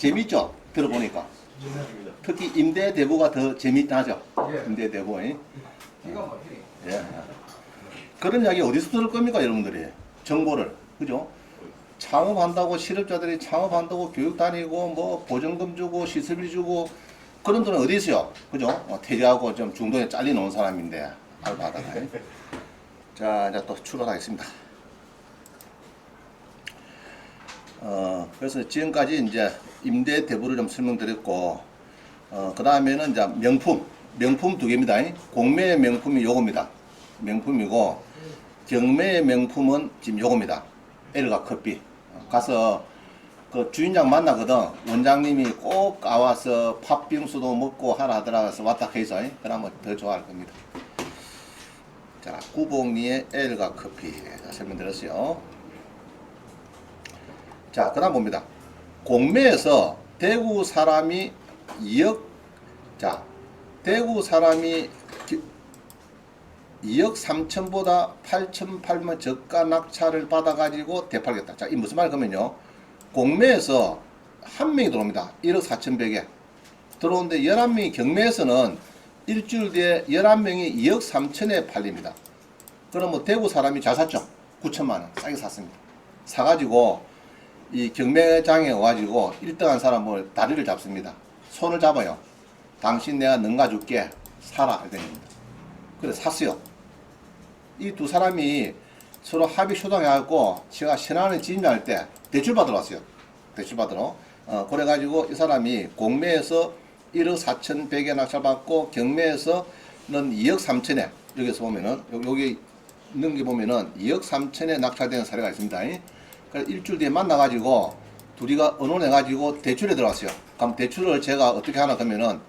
재밌죠? 들어보니까. 특히 임대 대부가 더 재밌다죠. 예. 임대 대부. 예. 그런 이야기 어디서 들을 겁니까, 여러분들이? 정보를. 그죠? 창업한다고 실업자들이 창업한다고 교육 다니고 뭐 보증금 주고 시설비 주고 그런 돈은 어디 있어요? 그죠? 어, 퇴직하고 좀 중도에 잘려놓은 사람인데 알바하다가 자 이제 또 출발하겠습니다. 어 그래서 지금까지 이제 임대 대부를 좀 설명드렸고 어 그 다음에는 이제 명품 명품 두 개입니다. 공매의 명품이 요겁니다. 명품이고 경매의 명품은 지금 요겁니다. 엘가 커피. 어, 가서 그 주인장 만나거든. 원장님이 꼭 가와서 팥빙수도 먹고 하라 하더라고서 왔다 해서 그러면 더 좋아할 겁니다. 자, 구봉리의 엘가 커피 자, 설명드렸어요. 자, 그 다음 봅니다. 공매에서 대구 사람이 2억 자, 대구 사람이 기- 2억 3천보다 8천 팔면 저가 낙찰을 받아가지고 되팔겠다. 자, 이 무슨 말 그러면요. 공매에서 한 명이 들어옵니다. 1억 4천 100에. 들어오는데 11명이 경매에서는 일주일 뒤에 11명이 2억 3천에 팔립니다. 그럼 뭐 대구 사람이 잘 샀죠? 9천만 원 싸게 샀습니다. 사가지고 이 경매장에 와가지고 1등한 사람을 다리를 잡습니다. 손을 잡아요. 당신 내가 능가줄게 사라 이렇게 됩니다. 그래 샀어요. 이 두 사람이 서로 합의 쇼당해갖고 제가 신안을 진행할 때 대출 받으러 왔어요. 대출 받으러. 어, 그래가지고 이 사람이 공매에서 1억 4천 100에 낙찰받고 경매에서는 2억 3천에 여기서 보면은 요- 여기 게 보면은 2억 3천에 낙찰되는 사례가 있습니다. 그래서 일주일 뒤에 만나가지고 둘이가 의논해가지고 대출에 들어왔어요. 그럼 대출을 제가 어떻게 하나 그러면은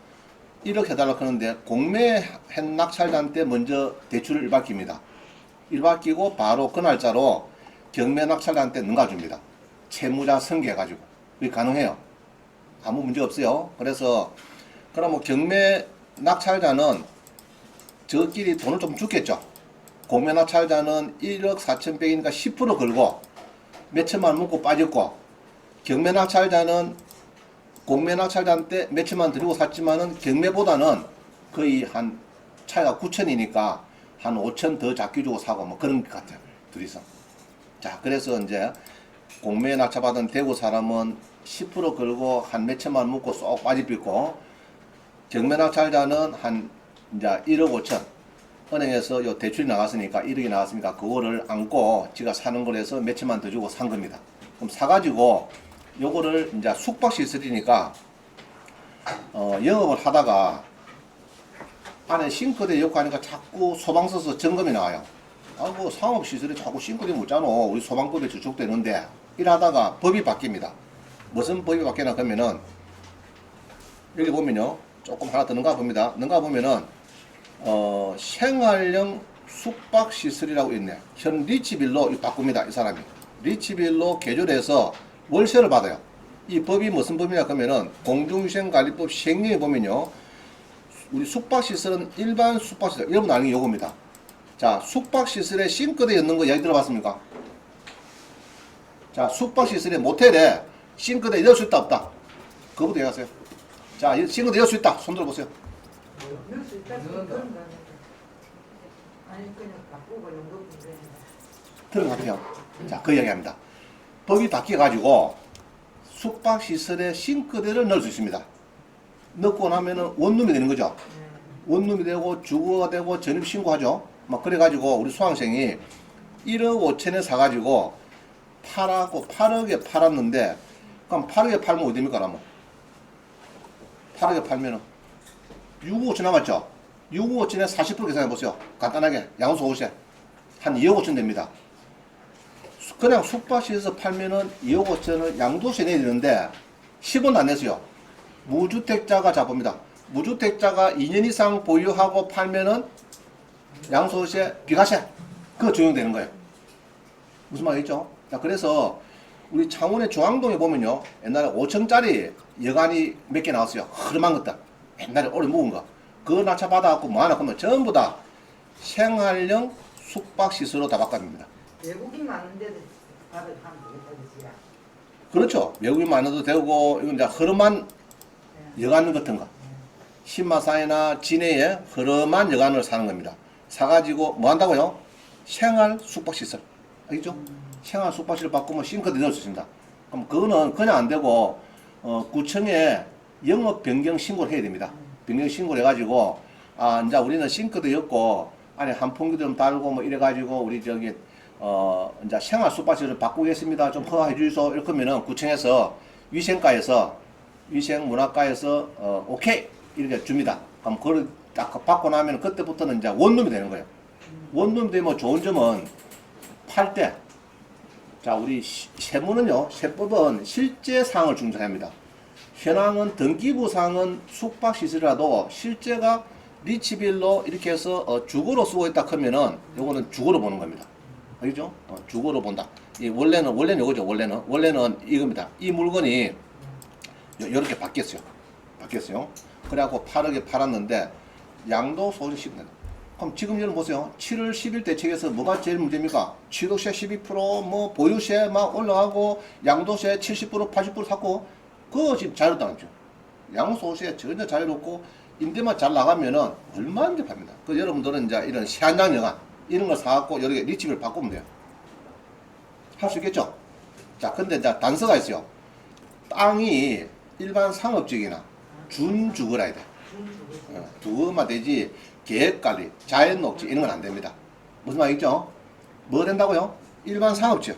1억 해달라고 하는데 공매 한 낙찰자한테 먼저 대출을 일박깁니다. 일박기고 바로 그 날짜로 경매 낙찰자한테 능가줍니다. 채무자 승계해가지고. 그게 가능해요. 아무 문제 없어요. 그래서 그럼 뭐 경매 낙찰자는 저끼리 돈을 좀 주겠죠. 공매 낙찰자는 1억 4천100이니까 10% 걸고 몇 천만 원 먹고 빠졌고 경매 낙찰자는 공매 낙찰자한테 몇 천만 드리고 샀지만은 경매보다는 거의 한 차이가 9천이니까 한 5천 더 작게 주고 사고 뭐 그런 것 같아요. 둘이서. 자, 그래서 이제 공매 낙찰받은 대구 사람은 10% 걸고 한 몇 천만 원 먹고 쏙 빠지고 경매 낙찰자는 한 이제 1억 5천 은행에서 요 대출이 나갔으니까 1억이 나갔으니까 그거를 안고 지가 사는 거에서 몇 천만 더 주고 산 겁니다. 그럼 사가지고 요거를 이제 숙박 시설이니까 어, 영업을 하다가 안에 싱크대 넣고 하니까 자꾸 소방 서서 점검이 나와요. 아이고 상업 시설에 자꾸 싱크대 묻잖아. 우리 소방법에 저촉되는데 이러다가 법이 바뀝니다. 무슨 법이 바뀌나 그러면은 여기 보면요 조금 하나 더 넣가 봅니다. 넣가 보면은 어, 생활형 숙박 시설이라고 있네. 현 리치빌로 바꿉니다. 이 사람이 리치빌로 개조해서 월세를 받아요. 이 법이 무슨 법이냐 그러면은 공중위생관리법 시행령에 보면요. 우리 숙박시설은 일반 숙박시설, 여러분 아는 게 요겁니다. 자, 숙박시설에 싱크대 넣는 거 얘기 들어봤습니까? 자, 숙박시설에 모텔에 싱크대 넣을 수 있다, 없다? 그거부터 얘기하세요. 자, 이 싱크대 넣을 수 있다. 손 들어보세요. 넣을 수 있다 넣는다. 그런 거 아니 그냥 바꾸고 연금 그래. 들은 것 같아요. 자, 그 이야기합니다. 법이 바뀌어가지고 숙박시설에 싱크대를 넣을 수 있습니다. 넣고 나면은 원룸이 되는 거죠. 원룸이 되고 주거가 되고 전입 신고하죠. 막 그래가지고 우리 수강생이 1억 5천에 사가지고 팔았고 8억에 팔았는데 그럼 8억에 팔면 어디 됩니까 그러면 8억에 팔면은 6억 5천 남았죠. 6억 5천에 40% 계산해 보세요. 간단하게 양수 50에 한 2억 5천 됩니다. 수- 그냥 숙박시에서 팔면은 2억 5천을 양도세 내야 되는데 10원 안 내세요. 무주택자가 잡습니다. 무주택자가 2년 이상 보유하고 팔면은 양소세, 비과세 그거 적용되는 거예요. 무슨 말이죠? 자, 그래서 우리 창원의 중앙동에 보면요. 옛날에 5층짜리 여관이 몇 개 나왔어요. 흐름한 것들. 옛날에 오래 묵은 거. 그거 낙차 받아갖고 뭐 하나 그러면 전부 다 생활형 숙박시설로 다 바꿔줍니다. 외국인 많은데도 밥을 하면 되겠다 그지야. 그렇죠. 외국인만 해도 되고 이건 이제 흐름한 여관 같은 거. 신마산이나 진해에 흐름한 여관을 사는 겁니다. 사가지고 뭐 한다고요? 생활 숙박시설. 알겠죠? 생활 숙박시설 바꾸면 싱크대 넣을 수 있습니다. 그럼 그거는 그냥 안 되고 어, 구청에 영업 변경 신고를 해야 됩니다. 변경 신고를 해가지고 아 이제 우리는 싱크대 였고 안에 한풍기 좀 달고 뭐 이래가지고 우리 저기 어 이제 생활 숙박시설을 바꾸겠습니다. 좀 허가해 주소. 이렇게 하면은 구청에서 위생과에서 위생 문화과에서 어 오케이 이렇게 줍니다. 그럼 그걸 딱 받고 나면 그때부터는 이제 원룸이 되는 거예요. 원룸 되면 좋은 점은 팔 때 자, 우리 시- 세무는요, 세법은 실제 사항을 중시합니다. 현황은 등기부 사항은 숙박시설이라도 실제가 리치빌로 이렇게 해서 어, 주거로 쓰고 있다 하면은 요거는 주거로 보는 겁니다. 알겠죠? 어, 주거로 본다. 이 원래는 원래는 요거죠. 원래는 원래는 이겁니다. 이 물건이 요- 요렇게 바뀌었어요. 바뀌었어요. 그래갖고 8억에 팔았는데 양도 소득 10년. 그럼 지금 여러분 보세요. 7월 10일 대책에서 뭐가 제일 문제입니까? 취득세 12%뭐 보유세 막 올라가고 양도세 70% 80% 샀고 그거 지금 자유롭다는 거죠. 양도소득세 전혀 자유롭고 임대만 잘 나가면은 얼마든지 팝니다. 그 여러분들은 이제 이런 시한장 영화 이런 걸 사갖고 이렇게 리치비를 바꾸면 돼요. 할 수 있겠죠? 자, 근데 이제 단서가 있어요. 땅이 일반 상업적이나 준주거라야 돼. 어, 주거만 되지 계획관리, 자연녹지 이런 건 안 됩니다. 무슨 말이죠? 뭐 된다고요? 일반 상업지역,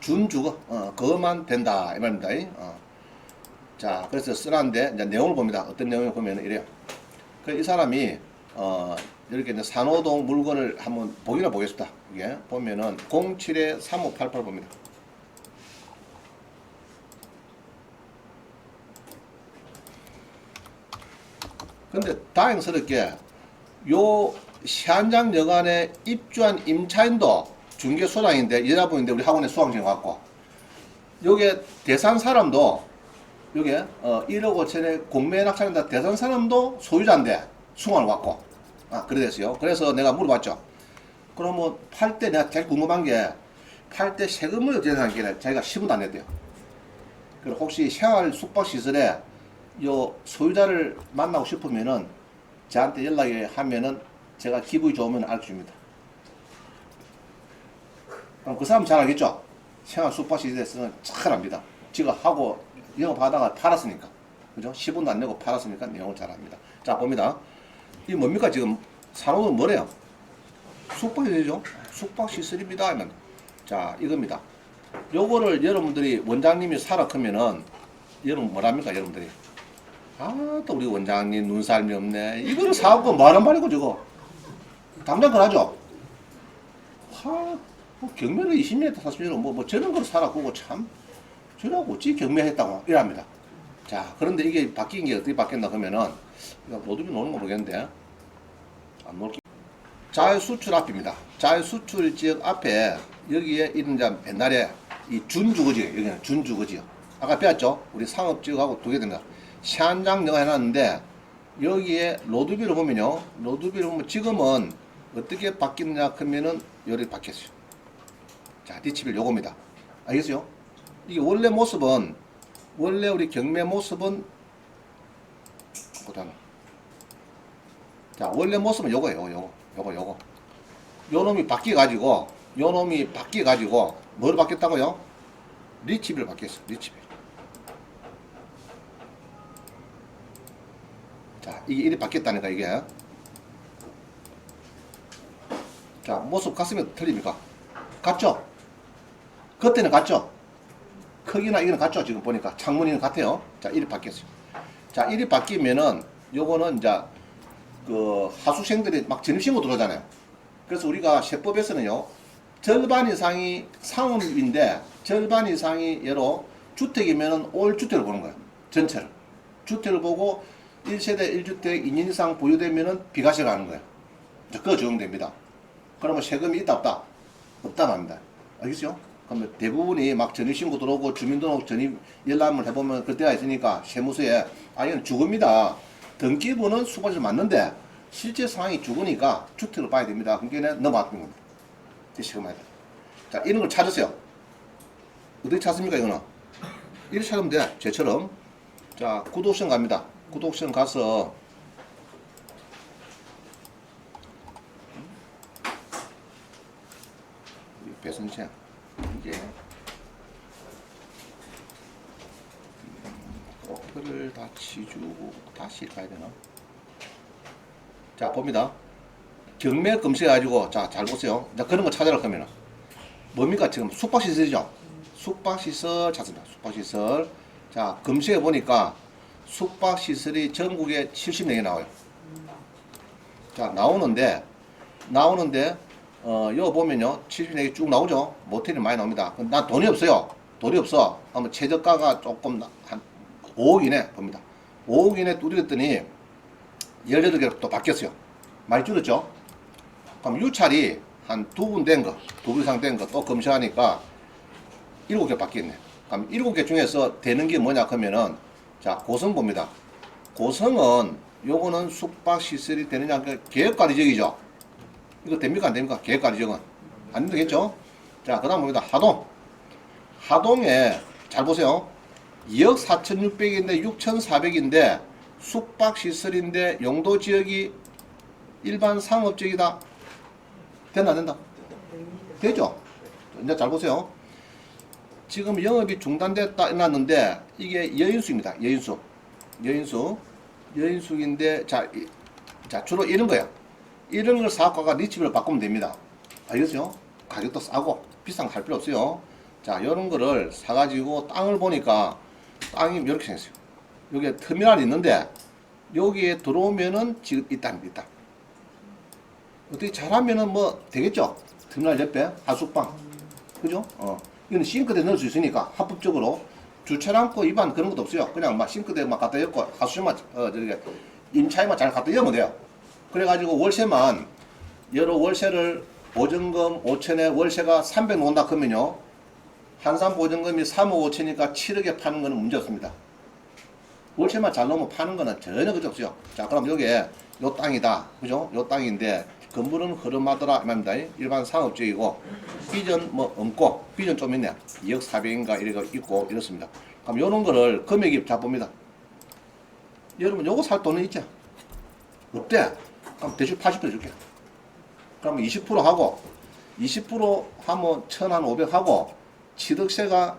준주거, 어, 그것만 된다 이 말입니다. 어. 자, 그래서 쓰라는데 이제 내용을 봅니다. 어떤 내용을 보면 이래요. 그 이 사람이 어, 이렇게 이제 산호동 물건을 한번 보기나 보겠습니다. 이게 보면은 07에 3588 봅니다. 근데 다행스럽게 요 시한장 여관에 입주한 임차인도 중개소장인데 여자분인데 우리 학원에 수강생 왔고 요게 대산 사람도 요게 어 1억 5천에 공매 낙찰한다 대산 사람도 소유자인데 수강을 왔고 아 그래 됐어요 그래서 내가 물어봤죠 그러면 팔때 내가 제일 궁금한 게 팔 때 세금을 어떻게 생각해 자기가 10원도 안 냈대요 그리고 혹시 생활 숙박시설에 요 소유자를 만나고 싶으면은 저한테 연락을 하면은 제가 기분이 좋으면 알려줍니다. 그럼 그 사람 잘 알겠죠? 생활 숙박시설에서는 잘 압니다. 지가 하고 영업하다가 팔았으니까. 그죠? 10원도 안 내고 팔았으니까 내용을 잘 압니다. 자, 봅니다. 이 뭡니까? 지금 산업은 뭐래요? 숙박시설이죠? 숙박 시설입니다. 하면. 자, 이겁니다. 요거를 여러분들이 원장님이 사라 크면은 여러분 뭐랍니까? 여러분들이. 아, 또 우리 원장님 눈살미 없네. 이거를 사갖고 말한 말이고 저거. 당장 그러죠. 하, 뭐 경매를 20년 40년 뭐, 뭐 저런 걸 사라 그거 참 저라고 어찌 경매했다고 이랍니다. 자, 그런데 이게 바뀐 게 어떻게 바뀌었나 그러면은 이거 노드비 노는 거 모르겠는데 안 놓을 자유 수출 앞입니다. 자유 수출 지역 앞에 여기에 이런 이제 옛날에 이 준주거지 여기는 준주거지요. 아까 배웠죠? 우리 상업 지역하고 두 개 됩니다. 시한장 내가 해놨는데 여기에 로드비를 보면요. 로드비를 보면 지금은 어떻게 바뀌느냐 하면은 요리 바뀌었어요. 자, 디치빌 요겁니다. 알겠어요? 이게 원래 모습은 원래 우리 경매 모습은 보다는 자 원래 모습은 요거예요 요거 요거 요거 요 놈이 바뀌어 가지고 요 놈이 바뀌어 가지고 뭘 바뀌었다고요? 리치빌 바뀌었어 리치빌 자 이게 이리 바뀌었다니까 이게 자 모습 같으면 틀립니까? 같죠? 그때는 같죠? 크기나 이거는 같죠? 지금 보니까 창문이는 같아요. 자, 이리 바뀌었어요. 자, 이리 바뀌면은 요거는 이제 그 하수생들이 막 전입신고 들어오잖아요. 그래서 우리가 세법에서는요, 절반 이상이 상업인데 절반 이상이 예로 주택이면은 올 주택을 보는 거예요. 전체를. 주택을 보고 1세대 1주택 2년 이상 보유되면은 비과세를 하는 거예요. 이제 그거 적용됩니다. 그러면 세금이 있다 없다? 없다 말입니다. 알겠죠? 그러면 대부분이 막 전입신고 들어오고 주민등록 전입 열람을 해보면 그럴 때가 있으니까 세무서에 아 이건 죽음이다. 등기부는 수고지 맞는데 실제 상황이 죽으니까 주택을 봐야 됩니다. 그러니까 넘어왔던 겁니다. 돼. 자 이런 걸 찾으세요. 어떻게 찾습니까 이거는? 이렇게 찾으면 돼. 쟤처럼. 자, 구독션 갑니다. 구독션 가서 이 배선체 이게 어플을 다 치주고 다시 가야 되나? 자 봅니다. 경매 검색해가지고 자 잘 보세요. 자 그런 거 찾아낼 거면은 뭡니까 지금 숙박시설이죠. 숙박시설 찾습니다. 숙박시설. 자 검색해 보니까 숙박시설이 전국에 70명이 나와요. 자 나오는데 나오는데 어 여기 보면요 70명이 쭉 나오죠. 모텔이 많이 나옵니다. 난 돈이 없어요. 돈이 없어. 그러면 최저가가 조금 나- 한 5억 이내 봅니다. 5억 이내 뚜드렸더니 18개로 또 바뀌었어요. 많이 줄었죠? 그럼 유찰이 한 두 분 된 거, 두 분 이상 된 거 또 검색하니까 일곱 개 바뀌었네. 그럼 일곱 개 중에서 되는 게 뭐냐 하면은 자 고성 봅니다. 고성은 요거는 숙박 시설이 되느냐 그 계획 관리적이죠. 이거 됩니까 안 됩니까? 계획관리적은 안 되겠죠? 자 그 다음 봅니다. 하동. 하동에 잘 보세요. 2억 4,600인데 6,400인데 숙박 시설인데 용도 지역이 일반 상업 지역이다. 된다 안 된다? 되죠? 이제 잘 보세요. 지금 영업이 중단됐다 해놨는데 이게 여인수입니다. 여인수. 여인수. 여인수인데 자, 이- 자 주로 이런 거야. 이런 걸 사업가가 리치비로 바꾸면 됩니다. 알겠죠? 가격도 싸고 비싼 거할 필요 없어요. 자, 이런 거를 사가지고 땅을 보니까 땅이 이렇게 생겼어요. 여기에 터미널이 있는데 여기에 들어오면은 지금 땅. 어떻게 잘하면은 뭐 되겠죠? 터미널 옆에 하숙방. 그죠? 어. 이거는 싱크대 넣을 수 있으니까 합법적으로 주차량고 위반 그런 것도 없어요. 그냥 막 싱크대 막 갖다 엮고 하수만 어 저기 임차에만 잘 갖다 엮으면 돼요. 그래가지고 월세만 여러 월세를 보증금 5천에 월세가 300 나온다 그러면요. 한산 보증금이 3억 5천이니까 7억에 파는 거는 문제 없습니다. 월세만 잘 넣으면 파는 거는 전혀 그지 없어요. 자, 그럼 여기에 요 땅이다. 그죠? 요 땅인데 건물은 흐름하더라. 이 말입니다. 일반 상업적이고 비전 뭐 없고 비전 좀 있네. 2억 400인가 이래가 있고 이렇습니다. 그럼 요런 거를 금액이 잡봅니다. 여러분 요거 살 돈은 있죠? 없대. 그럼 대출 80% 줄게. 그러면 20% 하고 20% 하면 1,500 하고 취득세가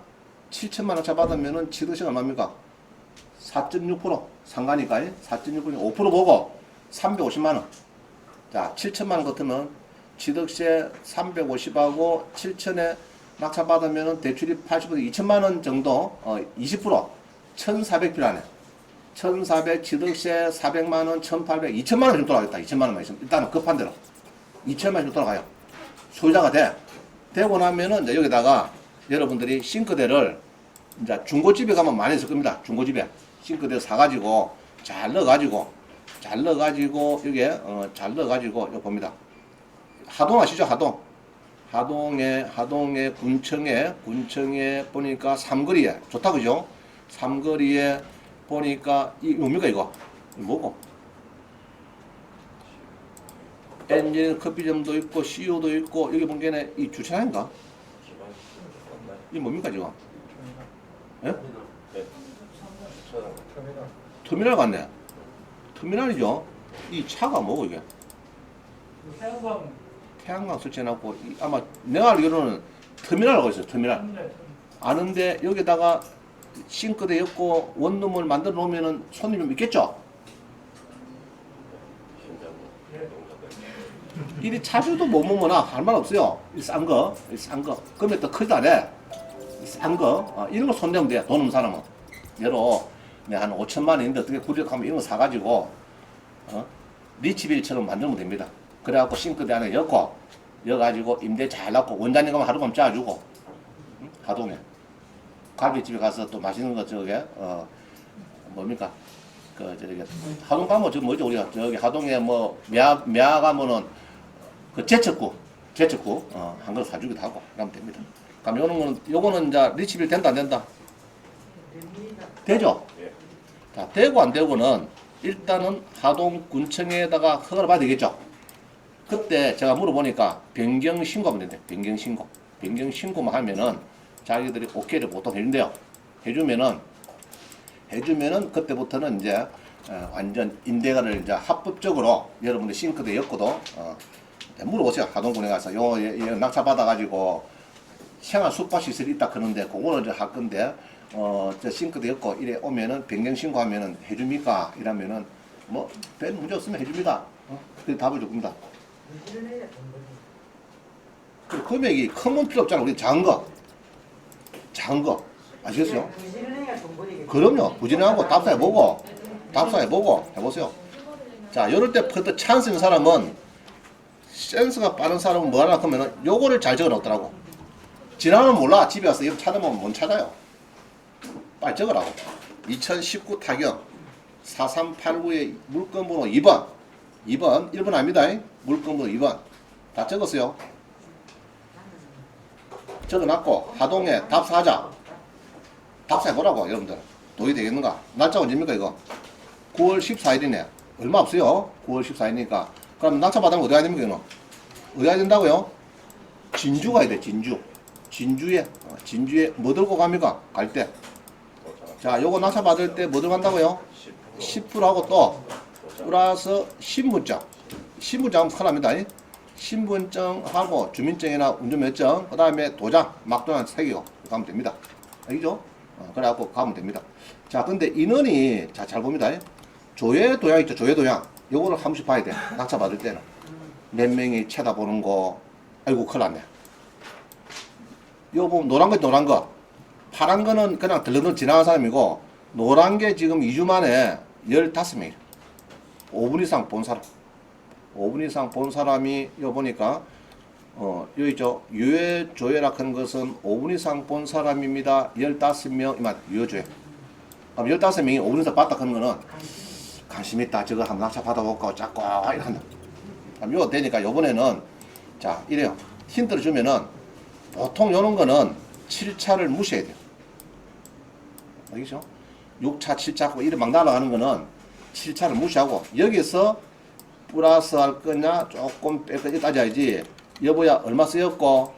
7천만 원 잡아두면은 취득세가 얼마입니까? 4.6% 상가니까 4.6% 5% 보고 350만 원. 자, 7천만 원 같으면 취득세 350하고 7천에 낙찰 받으면은 대출이 80% 2천만 원 정도 어 20% 1,400 필요하네. 1,400 취득세 400만 원, 1,800, 2천만 원 정도 돌아가겠다. 2천만 원만 있으면 일단은 급한 대로 2천만 원 정도 돌아가요. 소유자가 돼. 되고 나면은 이제 여기다가 여러분들이 싱크대를 이제 중고집에 가면 많이 있을 겁니다. 중고집에 싱크대 사가지고 잘 넣어가지고 잘 넣어가지고 여기에 어, 잘 넣어가지고 이거 봅니다. 하동 아시죠? 하동. 하동에 하동에 군청에 군청에 보니까 삼거리에 좋다 그죠? 삼거리에 보니까 이 뭡니까 이거? 이거 뭐고? 엔진 커피점도 있고 CU도 있고 여기 보기에는 이 주차장인가? 이 뭡니까 지금? 예? 터미널 같네. 터미널이죠. 이 차가 뭐고 이게? 태양광 태양광 설치해놨고 이 아마 내가 알기로는 터미널이라고 있어요. 터미널. 아는데 여기다가 싱크대 엮고 원룸을 만들어 놓으면은 손님 좀 있겠죠? 이리 자주도 못 먹으나 할 말 없어요. 이싼 거, 이싼 거. 그러면 또 크지도 않아. 이싼 거, 어, 이런 거 손대면 돼. 돈 없는 사람은. 예로 내가 한 5천만 원인데 어떻게 구력하면 이런 거 사가지고 어? 리치빌처럼 만들면 됩니다. 그래갖고 싱크대 안에 엮고 엮어가지고 임대 잘 놨고 원장님 가면 하루만 짜주고 응? 하동에 갈비집에 가서 또 맛있는 거 저게 어 뭡니까 그 저기 하동 가면 저 뭐죠 우리가 저기 하동에 뭐미아 미아 가면은 그 제철국 제철국 어한 그릇 사주기도 하고 그러면 됩니다. 그럼 요런 거는 요거는 이제 리치빌 된다 안 된다 됩니다. 되죠? 예. 자 되고 안 되고는 일단은 하동 군청에다가 허가를 받아야 되겠죠. 그때 제가 물어보니까 변경 신고하면 된대. 변경 신고. 변경 신고만 하면은 자기들이 오케이를 보통 해준대요. 해주면은 해주면은 그때부터는 이제 어, 완전 인대가를 이제 합법적으로 여러분들 싱크대 엮고도 어, 물어보세요. 하동군에 가서. 요, 요, 요 낙차 받아가지고 생활 숙박 시설이 있다 그러는데 그거를 이제 할 건데 어 저 싱크대 엮고 이래 오면은 변경 신고하면은 해줍니까? 이러면은 뭐별 문제 없으면 해줍니다. 어? 그 답을 줍니다. 그 금액이 크면 필요 없잖아. 우리 작은 거 작은 거 아시겠어요? 무지를 해야 돈 벌이겠지. 그럼요. 부진하고 답사해 보고, 답사해 보고 해보세요. 자, 이럴 때 퍼드 찬스 있는 사람은 센스가 빠른 사람은 뭐 하나 하면은 요거를 잘 적어 놓더라고. 지나면 몰라. 집에 와서 이거 찾으면 못 찾아요. 빨리 적으라고. 2019 타경 4389의 물건번호 2번. 2번. 1번 아닙니다. 물건번호 2번. 다 적었어요. 적어놨고, 하동에 답사하자. 답사해보라고, 여러분들. 도움이 되겠는가? 날짜 언제입니까, 이거? 9월 14일이네. 얼마 없어요. 9월 14일이니까. 그럼 낙차 받으면 어디 가야 됩니까, 이거? 어디 가야 된다고요? 진주 가야 돼, 진주. 진주에, 어, 진주에 뭐 들고 갑니까? 갈 때. 자, 요거 낙차 받을 때 뭐 들어간다고요? 10%하고 또, 플러스 신분증. 신분증 큰일 납니다. 이. 신분증하고 주민증이나 운전면허증, 그 다음에 도장, 막도장 새기고 가면 됩니다. 알겠죠? 어, 그래갖고 가면 됩니다. 자, 근데 인원이, 자, 잘 봅니다. 조회 도양 있죠, 조회 도양. 요거를 한 번씩 봐야 돼. 낙차 받을 때는. 몇 명이 쳐다보는 거, 아이고, 큰일 났네. 요거 보면 노란 거, 노란 거. 파란 거는 그냥 들러들 지나간 사람이고, 노란 게 지금 2주 만에 15명. 5분 이상 본 사람. 5분 이상 본 사람이 요 보니까 어, 여기 있죠. 유해 조회락한 것은 5분 이상 본 사람입니다. 15명 이만 유효조회. 그럼 15명이 5분 이상 봤다 하는 거는 관심 있다. 저거 한번 낙차 받아볼까 자꾸 이렇게 한다. 그럼 요 되니까 요번에는 자 이래요. 힌트를 주면은 보통 요런 거는 7차를 무시해야 돼요. 알겠죠? 6차, 7차, 이래 막 날아가는 거는 7차를 무시하고 여기서 플러스 할 거냐? 조금 뺄 거냐 따져야지. 여보야 얼마 쓰였고?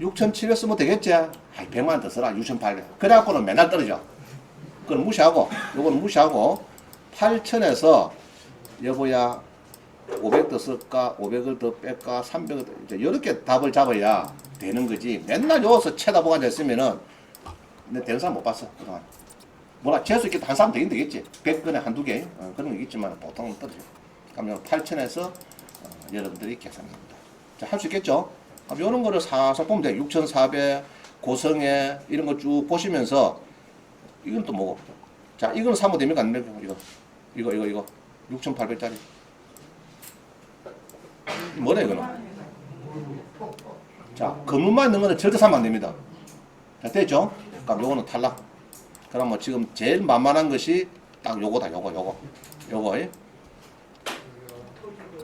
6,700 쓰면 되겠지? 아이 100만 더 써라. 6,800 그래갖고는 맨날 떨어져. 그건 무시하고. 요거는 무시하고. 8,000에서 여보야 500 더 쓸까? 500을 더 뺄까? 300을 더 이제 이렇게 답을 잡아야 되는 거지. 맨날 여기서 쳐다보고 앉아있으면은 내 되는 사람 못 봤어 그동안. 뭐라 재수 있게 한 사람 되긴 되겠지. 100건에 한두 개. 어, 그런 거 있지만 보통은 떨어져 그러면 8천에서 어, 여러분들이 계산합니다. 자, 할 수 있겠죠? 그럼 이런 거를 사서 보면 돼. 6,400, 고성에 이런 거 쭉 보시면서 이건 또 뭐고? 자, 이거는 사면 됩니까? 안 됩니까? 이거. 이거, 이거, 이거. 6,800짜리. 뭐래, 이거는? 자, 건물만 있는 거는 절대 사면 안 됩니다. 자, 됐죠? 그럼 요거는 탈락. 그럼 뭐 지금 제일 만만한 것이 딱 요거다, 요거, 요거. 요거, 예?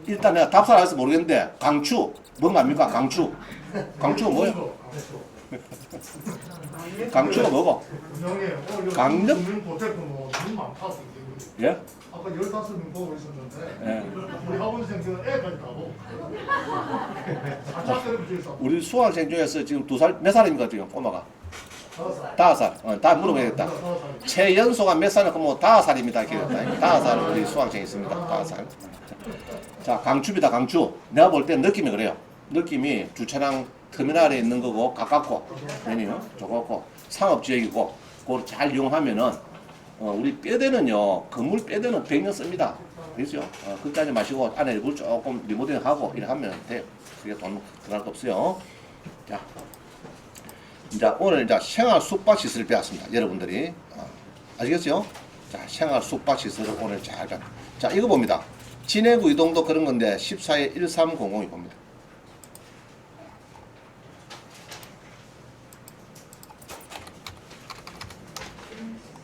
일단 내가 답사를 해서 모르겠는데 강추. 뭔가 압니까? 강추. 강추가 뭐예요? 강추가 뭐고. 어, 강력? 선생님. 예? 아까 15명 보고 있었는데 예. 우리 학원생 지금 애까지 가고. 우리 수학생 중에서 지금 두 살 몇 살입니까 지금 꼬마가? 다섯 살. 다섯 살다 물어봐야겠다. 최연소가 몇 살은 그뭐 다섯 살입니다. 이렇게 다섯 살 우리 수학생 있습니다. 다섯 살 자 강추입니다 강추 내가 볼 때 느낌이 그래요 느낌이 주차장 터미널에 있는 거고 가깝고 괜히요 좋고 상업 지역이고 그걸 잘 이용하면은 어, 우리 뼈대는요 건물 뼈대는 100년 씁니다 그렇죠 어, 그까지 마시고 안에 물 조금 리모델링하고 이렇게 하면 돼요 그게 돈 들어갈 거 없어요 자 이제 오늘 이제 생활 숙박 시설을 배웠습니다. 여러분들이 어, 아시겠죠? 자, 생활 숙박 시설을 오늘 잘 배웠. 자, 이거 봅니다. 진해구 이동도 그런 건데 14에 1300이 봅니다.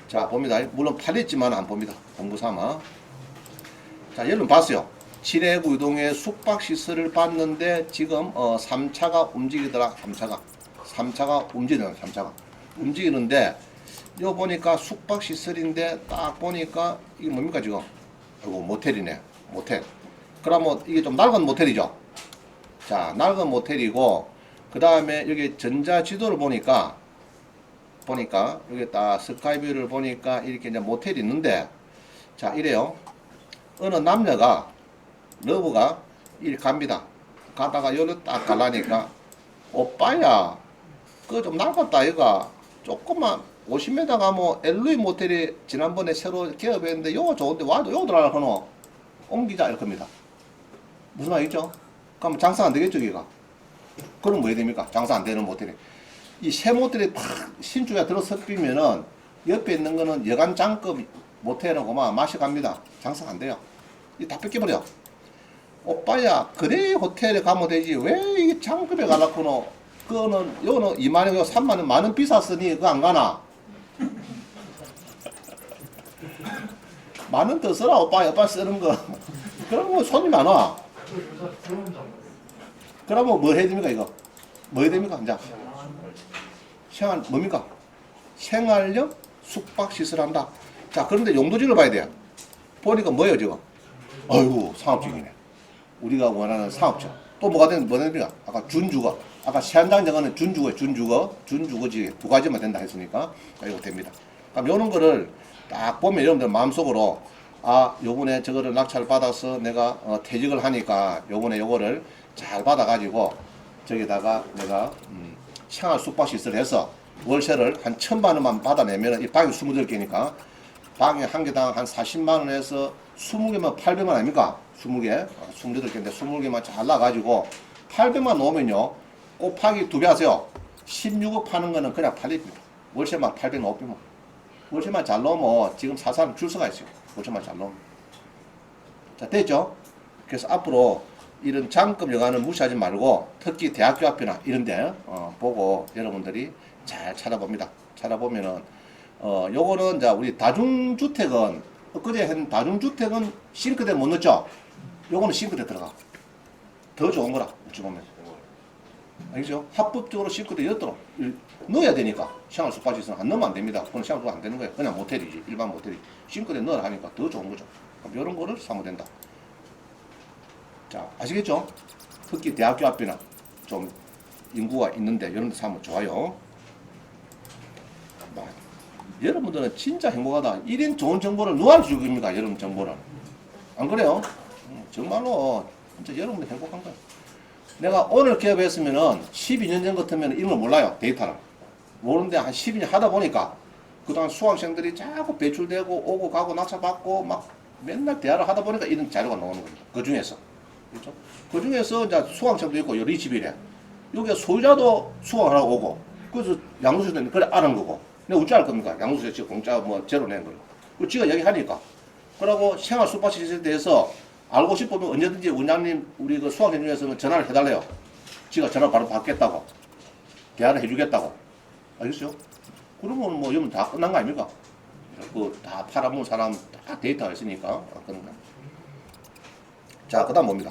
자, 봅니다. 물론 팔렸지만 안 봅니다. 공부 삼아. 자, 여러분 봤어요. 진해구 이동의 숙박 시설을 봤는데 지금 어 3차가 움직이더라. 3차가. 3차가 움직이는 3차가 움직이는데 요 보니까 숙박 시설인데 딱 보니까 이게 뭡니까 지금 이거 모텔이네 모텔 그러면 이게 좀 낡은 모텔이죠 자 낡은 모텔이고 그 다음에 여기 전자 지도를 보니까 보니까 여기 딱 스카이뷰를 보니까 이렇게 이제 모텔이 있는데 자 이래요. 어느 남녀가 러브가 이리 갑니다. 가다가 여기를 딱 가려니까 오빠야 그거 좀 나갔다 이가 조금만 50m 가면 엘루이 모텔이 지난번에 새로 개업했는데 요거 좋은데 와도 요거 들어가라 하노 옮기자 이럴 겁니다. 무슨 말이죠? 그럼 장사 안 되겠죠, 기가? 그럼 뭐 해야 됩니까? 장사 안 되는 모텔이. 이새 모텔이 팍 신주가 들어섰비면은 옆에 있는 거는 여간 장급 모텔이고만 맛이 갑니다. 장사 안 돼요. 이 다 뺏겨버려. 오빠야, 그래 호텔에 가면 되지. 왜 이게 장급에 가라고노? 그거는, 요거는 2만원, 요 3만원, 만원 비쌌으니 그거 안 가나? 만 원 더 써라, 오빠, 오빠 쓰는 거. 그러면. 그 여자 들어온 장 그러면 뭐 해야 됩니까 이거? 뭐 해야 됩니까? 이제 생활 뭡니까? 생활력 숙박 시설 한다. 자 그런데 용도지를 봐야 돼요. 보니까 뭐예요 지금? 아이고 상업적이네. 우리가 원하는 상업적. 또 뭐가 되는 뭐 됩니까? 아까 준주거. 아까 세한장 정하는 준주거, 준주거, 준주거지 두 가지만 된다 했으니까 자, 이거 됩니다. 그럼 요런 거를 딱 보면 여러분들 마음속으로 아 요번에 저거를 낙찰 받아서 내가 어, 퇴직을 하니까 요번에 요거를 잘 받아 가지고 저기다가 내가 음, 생활 숙박 시설을 해서 월세를 한 천만 원만 받아내면 이 방이 28개니까 방에 한 개당 한 40만 원에서 20개면 800만 원 아닙니까? 20개, 어, 28개인데 20개만 잘 나가지고 800만 넣으면요. 곱하기 두 배 하세요. 16억 파는 거는 그냥 팔립니다. 월세만 800 넣으면 월세만 잘 넣으면 지금 사사는 줄 서가 있어요 월세만 잘 넣으면 자 됐죠? 그래서 앞으로 이런 장급 여가는 무시하지 말고 특히 대학교 앞이나 이런 데 어, 보고 여러분들이 잘 찾아봅니다. 찾아보면은 어 요거는 이제 우리 다중주택은 엊그제 한 다중주택은 싱크대 못 넣죠. 요거는 싱크대 들어가. 더 좋은 거라 어찌 보면. 알겠죠? 합법적으로 싱크대 넣도록 넣어야 되니까 생활 숙박시설 안 넣으면 안 됩니다. 그건 숙박 안 되는 거예요. 그냥 모텔이지 일반 모텔이 싱크대 넣으라 하니까 더 좋은 거죠. 그럼 이런 거를 사면 된다. 자, 아시겠죠? 특히 대학교 앞이나 좀 인구가 있는데 이런 데 사면 좋아요. 막, 여러분들은 진짜 행복하다. 이런 좋은 정보를 누구한테 주깁니까? 여러분 정보를. 안 그래요? 음, 정말로 진짜 여러분들 행복한 거예요. 내가 오늘 개업했으면은 12년 전 같으면 이런 걸 몰라요. 데이터를. 모르는데 한 12년 하다 보니까 그동안 수강생들이 자꾸 배출되고 오고 가고 낙찰받고 막 맨날 대화를 하다 보니까 이런 자료가 나오는 겁니다. 그 중에서. 그렇죠? 그 중에서 이제 수강생도 있고 요 리치비래. 여기 소유자도 수강을 하고 오고 그래서 양수세도 그래 아는 거고. 내가 어찌 알 겁니까? 양수세 지금 공짜 뭐 제로 낸 걸. 그 지가 얘기하니까. 그러고 생활 숙박 시설에 대해서 알고 싶으면 언제든지 원장님 우리 그 수강생 중에서는 전화를 해달래요. 지가 전화 바로 받겠다고. 대화를 해주겠다고. 알겠어요? 그러면 뭐 이러면 다 끝난 거 아닙니까? 그다 팔아먹은 사람 다 데이터가 있으니까 그런 거. 자, 그 다음 뭡니다.